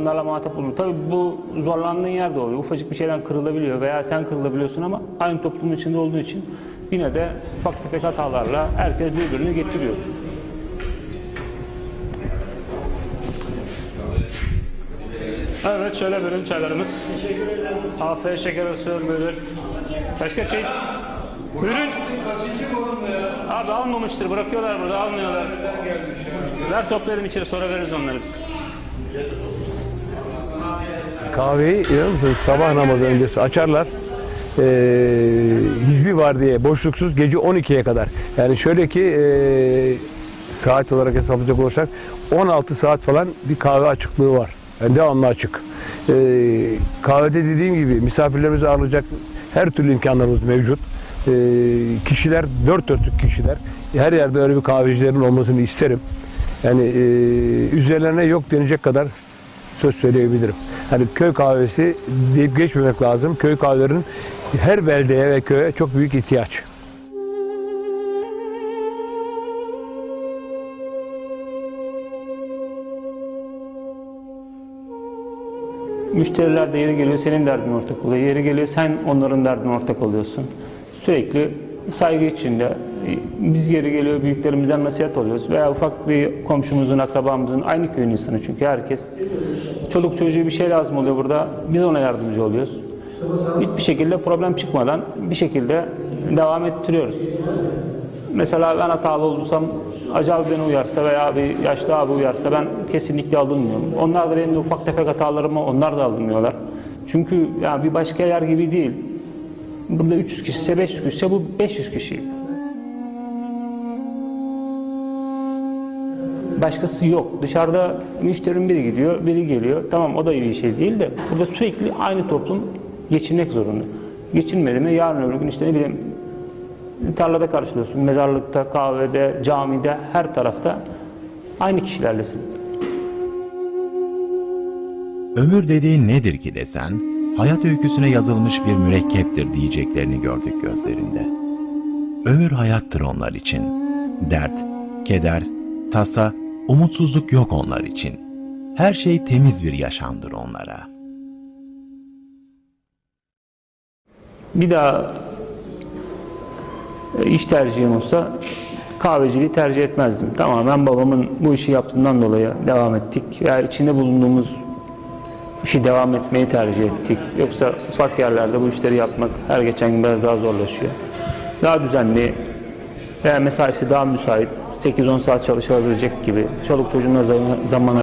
Bunlarla muhatap olun. Tabii bu zorlandığın yerde oluyor. Ufacık bir şeyden kırılabiliyor veya sen kırılabiliyorsun ama aynı toplumun içinde olduğu için yine de ufak tefek hatalarla herkes birbirini getiriyor. Evet şöyle buyurun çaylarımız. Afiyet şeker olsun buyurun. Başka çay? Buyurun. Abi almamıştır bırakıyorlar burada almıyorlar. Ver toplayalım içeri sonra veririz onları biz. Kahveyi inanır mısınız sabah namazı öncesi açarlar. Ee, hiçbir var diye boşluksuz gece 12'ye kadar. Yani şöyle ki ee, saat olarak hesaplayacak olursak 16 saat falan bir kahve açıklığı var. Yani devamlı açık. Ee, kahvede dediğim gibi misafirlerimizi ağırlayacak her türlü imkanlarımız mevcut. Ee, kişiler dört dörtlük kişiler. Her yerde öyle bir kahvecilerin olmasını isterim. Yani ee, üzerlerine yok denecek kadar söz söyleyebilirim. Hani köy kahvesi deyip geçmemek lazım. Köy kahvelerinin her beldeye ve köye çok büyük ihtiyaç. Müşteriler de yeri geliyor senin derdin ortak oluyor. Yeri geliyor sen onların derdine ortak oluyorsun. Sürekli saygı içinde e, biz yeri geliyor büyüklerimizden nasihat alıyoruz veya ufak bir komşumuzun, akrabamızın aynı köyün insanı çünkü herkes çoluk çocuğu bir şey lazım oluyor burada. Biz ona yardımcı oluyoruz. Hiçbir şekilde problem çıkmadan bir şekilde devam ettiriyoruz. Mesela ben hatalı olursam Hacı abi beni uyarsa veya bir yaşlı abi uyarsa ben kesinlikle alınmıyorum. Onlar da benim ufak tefek hatalarımı onlar da alınmıyorlar. Çünkü ya bir başka yer gibi değil. Burada 300 kişi ise 500 kişi ise bu 500 kişi. Başkası yok. Dışarıda müşterinin biri gidiyor, biri geliyor. Tamam o da iyi bir şey değil de burada sürekli aynı toplum geçinmek zorunda. Geçinmedi mi yarın öbür gün işte ne bileyim tarlada karşılıyorsun. Mezarlıkta, kahvede, camide, her tarafta aynı kişilerlesin. Ömür dediğin nedir ki desen, hayat öyküsüne yazılmış bir mürekkeptir diyeceklerini gördük gözlerinde. Ömür hayattır onlar için. Dert, keder, tasa, umutsuzluk yok onlar için. Her şey temiz bir yaşamdır onlara. Bir daha e, iş tercihim olsa kahveciliği tercih etmezdim. Tamamen babamın bu işi yaptığından dolayı devam ettik. Veya içinde bulunduğumuz işi devam etmeyi tercih ettik. Yoksa ufak yerlerde bu işleri yapmak her geçen gün biraz daha zorlaşıyor. Daha düzenli veya mesaisi daha müsait 8-10 saat çalışabilecek gibi çoluk çocuğuna zaman